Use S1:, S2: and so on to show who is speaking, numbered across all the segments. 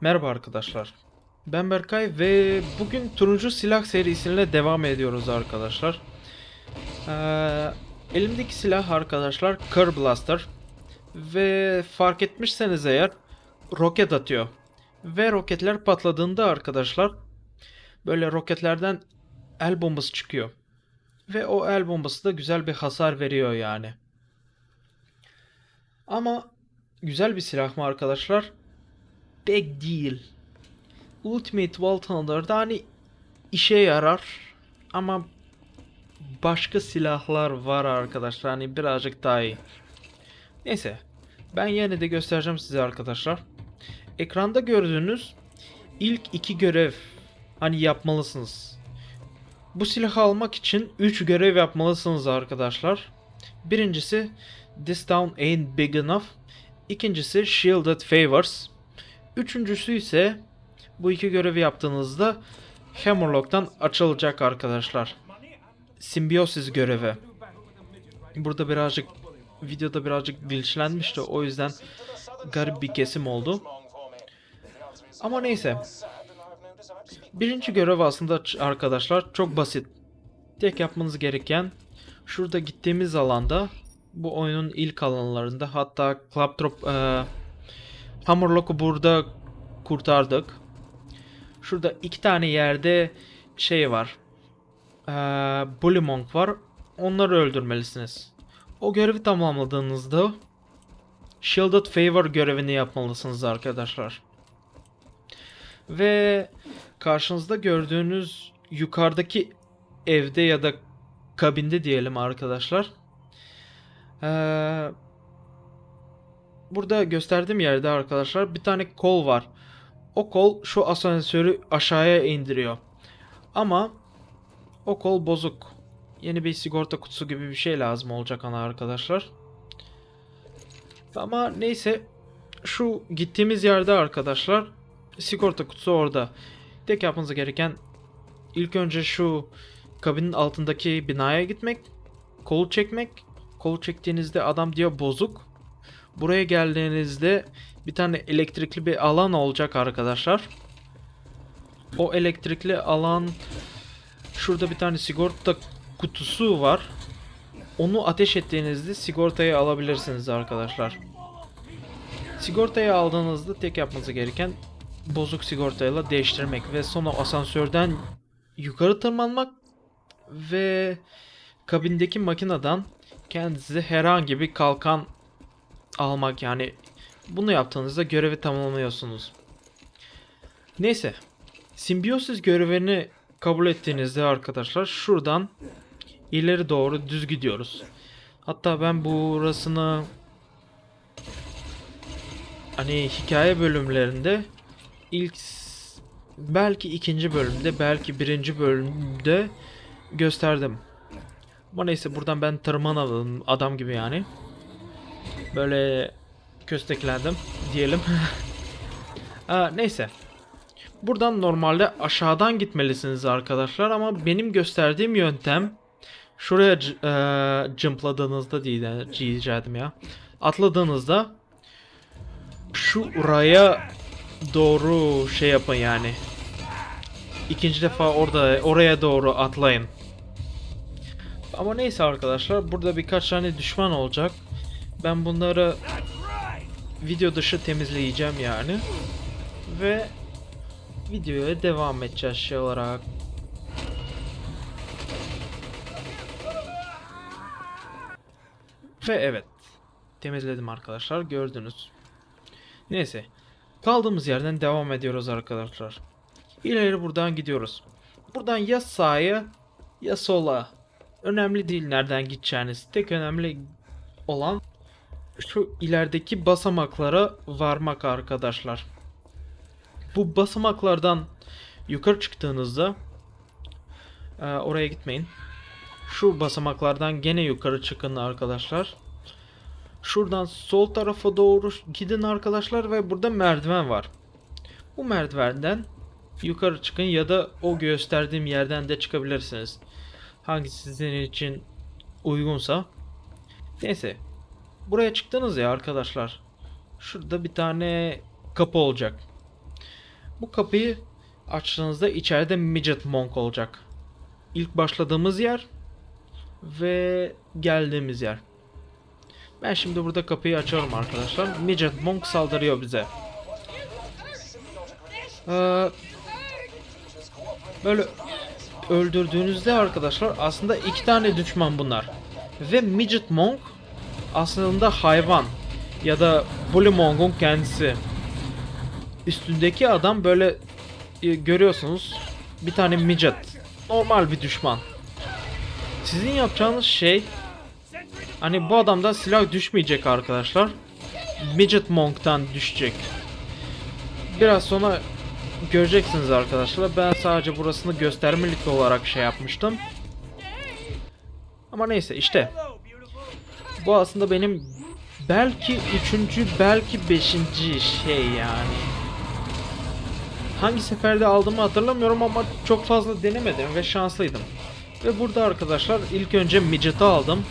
S1: Merhaba arkadaşlar. Ben Berkay ve bugün turuncu silah serisiyle devam ediyoruz arkadaşlar. Ee, elimdeki silah arkadaşlar Car Blaster ve fark etmişseniz eğer roket atıyor. Ve roketler patladığında arkadaşlar böyle roketlerden el bombası çıkıyor. Ve o el bombası da güzel bir hasar veriyor yani. Ama güzel bir silah mı arkadaşlar? Pek değil. Ultimate Wall Thunder'da hani işe yarar ama başka silahlar var arkadaşlar hani birazcık daha iyi. Neyse ben yine de göstereceğim size arkadaşlar. Ekranda gördüğünüz ilk iki görev hani yapmalısınız. Bu silahı almak için 3 görev yapmalısınız arkadaşlar. Birincisi This town ain't big enough. İkincisi Shielded Favors. Üçüncüsü ise bu iki görevi yaptığınızda Hammerlock'tan açılacak arkadaşlar. Simbiosis görevi. Burada birazcık videoda birazcık glitchlenmişti o yüzden garip bir kesim oldu. Ama neyse. Birinci görev aslında arkadaşlar çok basit. Tek yapmanız gereken şurada gittiğimiz alanda bu oyunun ilk alanlarında hatta Claptrap eee Hammerlock'u burada kurtardık. Şurada iki tane yerde şey var. Eee Bully Monk var. Onları öldürmelisiniz. O görevi tamamladığınızda Shielded Favor görevini yapmalısınız arkadaşlar. Ve karşınızda gördüğünüz yukarıdaki evde ya da kabinde diyelim arkadaşlar. Eee burada gösterdiğim yerde arkadaşlar bir tane kol var. O kol şu asansörü aşağıya indiriyor. Ama o kol bozuk. Yeni bir sigorta kutusu gibi bir şey lazım olacak ana arkadaşlar. Ama neyse şu gittiğimiz yerde arkadaşlar sigorta kutusu orada. Tek yapmanız gereken ilk önce şu kabinin altındaki binaya gitmek, kolu çekmek. Kolu çektiğinizde adam diyor bozuk. Buraya geldiğinizde bir tane elektrikli bir alan olacak arkadaşlar. O elektrikli alan şurada bir tane sigorta kutusu var. Onu ateş ettiğinizde sigortayı alabilirsiniz arkadaşlar. Sigortayı aldığınızda tek yapmanız gereken bozuk sigortayla değiştirmek ve sonra asansörden yukarı tırmanmak ve kabindeki makineden kendinize herhangi bir kalkan almak yani bunu yaptığınızda görevi tamamlıyorsunuz. Neyse. Simbiosis görevini kabul ettiğinizde arkadaşlar şuradan ileri doğru düz gidiyoruz. Hatta ben burasını hani hikaye bölümlerinde ilk belki ikinci bölümde belki birinci bölümde gösterdim. Ama neyse buradan ben tırmanalım adam gibi yani. Böyle kösteklendim diyelim. Aa, neyse. Buradan normalde aşağıdan gitmelisiniz arkadaşlar ama benim gösterdiğim yöntem şuraya eee, jumpladığınızda diye- diyeceğim ya. Atladığınızda şu raya doğru şey yapın yani. İkinci defa orada oraya doğru atlayın. Ama neyse arkadaşlar burada birkaç tane düşman olacak. Ben bunları video dışı temizleyeceğim yani. Ve videoya devam edeceğiz şey olarak. Ve evet. Temizledim arkadaşlar. Gördünüz. Neyse. Kaldığımız yerden devam ediyoruz arkadaşlar. İleri buradan gidiyoruz. Buradan ya sağa ya sola. Önemli değil nereden gideceğiniz. Tek önemli olan şu ilerideki basamaklara varmak arkadaşlar. Bu basamaklardan yukarı çıktığınızda e, oraya gitmeyin. Şu basamaklardan gene yukarı çıkın arkadaşlar. Şuradan sol tarafa doğru gidin arkadaşlar ve burada merdiven var. Bu merdivenden yukarı çıkın ya da o gösterdiğim yerden de çıkabilirsiniz. Hangisi sizin için uygunsa. Neyse Buraya çıktınız ya arkadaşlar. Şurada bir tane kapı olacak. Bu kapıyı açtığınızda içeride Midget Monk olacak. İlk başladığımız yer ve geldiğimiz yer. Ben şimdi burada kapıyı açıyorum arkadaşlar. Midget Monk saldırıyor bize. Ee, böyle öldürdüğünüzde arkadaşlar aslında iki tane düşman bunlar. Ve Midget Monk aslında hayvan ya da Bully Monk'un kendisi. Üstündeki adam böyle e, görüyorsunuz bir tane midget. Normal bir düşman. Sizin yapacağınız şey hani bu adamdan silah düşmeyecek arkadaşlar. Midget Monk'tan düşecek. Biraz sonra göreceksiniz arkadaşlar. Ben sadece burasını göstermelik olarak şey yapmıştım. Ama neyse işte. Bu aslında benim belki üçüncü belki beşinci şey yani. Hangi seferde aldığımı hatırlamıyorum ama çok fazla denemedim ve şanslıydım. Ve burada arkadaşlar ilk önce Midget'ı aldım.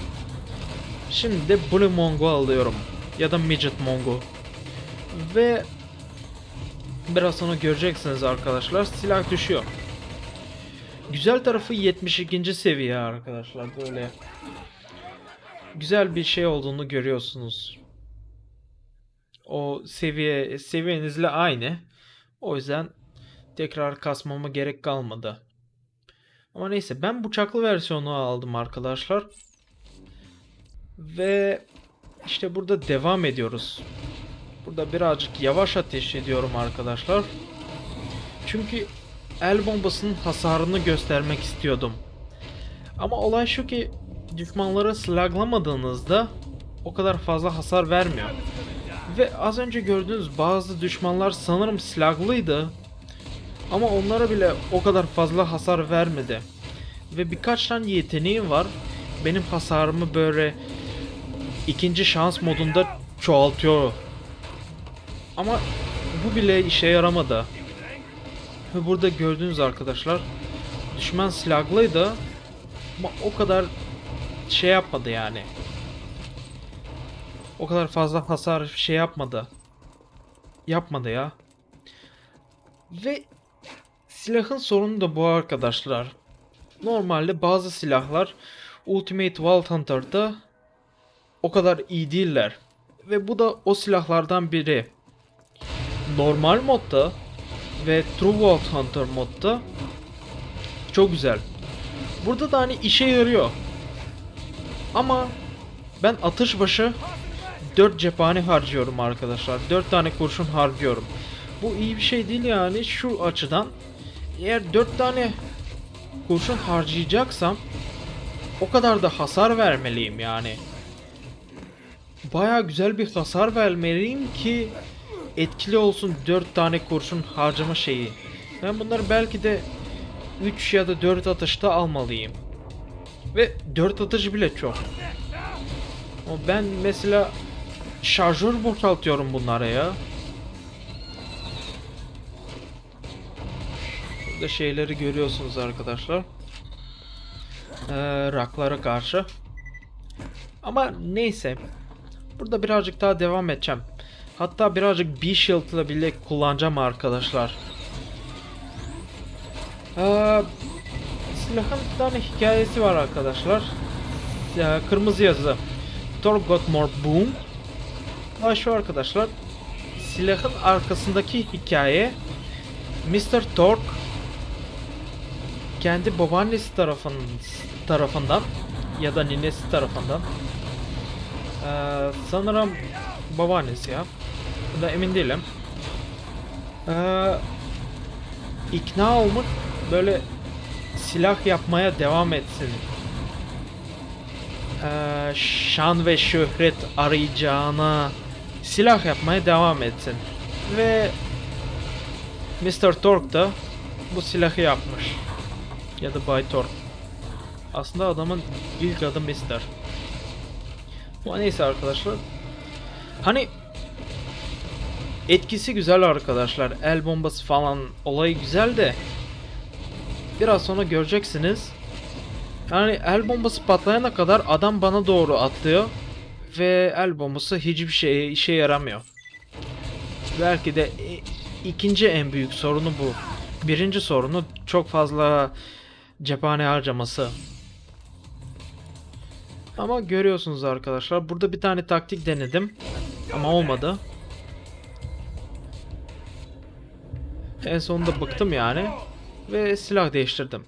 S1: Şimdi de Blue Mongo alıyorum. Ya da Midget Mongo. Ve biraz sonra göreceksiniz arkadaşlar silah düşüyor. Güzel tarafı 72. seviye arkadaşlar böyle. Güzel bir şey olduğunu görüyorsunuz. O seviye seviyenizle aynı. O yüzden tekrar kasmama gerek kalmadı. Ama neyse ben bıçaklı versiyonu aldım arkadaşlar. Ve işte burada devam ediyoruz. Burada birazcık yavaş ateş ediyorum arkadaşlar. Çünkü el bombasının hasarını göstermek istiyordum. Ama olay şu ki düşmanları slaglamadığınızda o kadar fazla hasar vermiyor. Ve az önce gördüğünüz bazı düşmanlar sanırım slaglıydı. Ama onlara bile o kadar fazla hasar vermedi. Ve birkaç tane yeteneğim var. Benim hasarımı böyle ikinci şans modunda çoğaltıyor. Ama bu bile işe yaramadı. Ve burada gördüğünüz arkadaşlar düşman silahlıydı ama o kadar şey yapmadı yani. O kadar fazla hasar şey yapmadı. Yapmadı ya. Ve silahın sorunu da bu arkadaşlar. Normalde bazı silahlar Ultimate Vault Hunter'da o kadar iyi değiller. Ve bu da o silahlardan biri. Normal modda ve True Vault Hunter modda çok güzel. Burada da hani işe yarıyor. Ama ben atış başı 4 cephane harcıyorum arkadaşlar. 4 tane kurşun harcıyorum. Bu iyi bir şey değil yani şu açıdan. Eğer 4 tane kurşun harcayacaksam o kadar da hasar vermeliyim yani. Baya güzel bir hasar vermeliyim ki etkili olsun 4 tane kurşun harcama şeyi. Ben bunları belki de 3 ya da 4 atışta almalıyım. Ve 4 atış bile çok. Ama ben mesela şarjör boşaltıyorum bunlara ya. Burada şeyleri görüyorsunuz arkadaşlar. Ee, raklara karşı. Ama neyse. Burada birazcık daha devam edeceğim. Hatta birazcık B-Shield ile bile kullanacağım arkadaşlar. Ee, silahın bir tane hikayesi var arkadaşlar. Ee, kırmızı yazı. Torg got more boom. Ama şu arkadaşlar. Silahın arkasındaki hikaye Mr. Tork kendi babaannesi tarafın, tarafından ya da ninesi tarafından ee, sanırım babaannesi ya. Bunda emin değilim. Ee, ikna olmuş böyle silah yapmaya devam etsin. Ee, şan ve şöhret arayacağına silah yapmaya devam etsin. Ve Mr. Torque da bu silahı yapmış. Ya da Bay Torque. Aslında adamın ilk adı Mr. Ama neyse arkadaşlar. Hani etkisi güzel arkadaşlar. El bombası falan olayı güzel de biraz sonra göreceksiniz. Yani el bombası patlayana kadar adam bana doğru atlıyor ve el bombası hiçbir şeye işe yaramıyor. Belki de ikinci en büyük sorunu bu. Birinci sorunu çok fazla cephane harcaması. Ama görüyorsunuz arkadaşlar burada bir tane taktik denedim ama olmadı. En sonunda bıktım yani ve silah değiştirdim.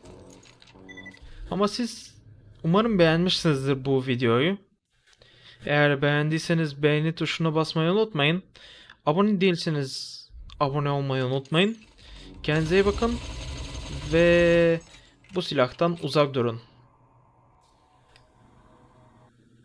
S1: Ama siz umarım beğenmişsinizdir bu videoyu. Eğer beğendiyseniz beğeni tuşuna basmayı unutmayın. Abone değilseniz abone olmayı unutmayın. Kendinize iyi bakın ve bu silahtan uzak durun.